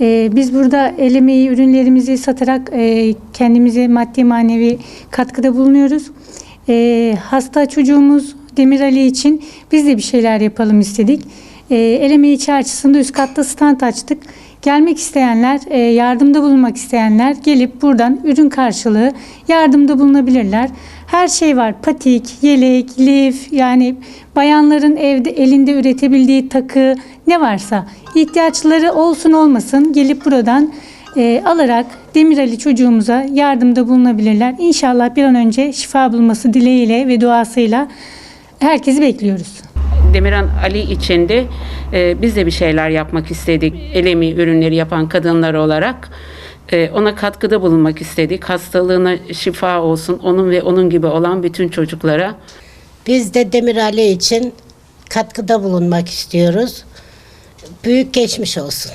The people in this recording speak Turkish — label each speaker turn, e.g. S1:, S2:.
S1: Ee, biz burada el emeği ürünlerimizi satarak e, kendimize maddi manevi katkıda bulunuyoruz. Ee, hasta çocuğumuz Demir Ali için biz de bir şeyler yapalım istedik. Ee, el emeği çarşısında üst katta stand açtık. Gelmek isteyenler, e, yardımda bulunmak isteyenler gelip buradan ürün karşılığı yardımda bulunabilirler. Her şey var. Patik, yelek, lif yani bayanların evde elinde üretebildiği takı ne varsa ihtiyaçları olsun olmasın gelip buradan e, alarak Demirali çocuğumuza yardımda bulunabilirler. İnşallah bir an önce şifa bulması dileğiyle ve duasıyla herkesi bekliyoruz.
S2: Demirhan Ali için de e, biz de bir şeyler yapmak istedik. El emeği ürünleri yapan kadınlar olarak e, ona katkıda bulunmak istedik. Hastalığına şifa olsun onun ve onun gibi olan bütün çocuklara.
S3: Biz de Demir Ali için katkıda bulunmak istiyoruz. Büyük geçmiş olsun.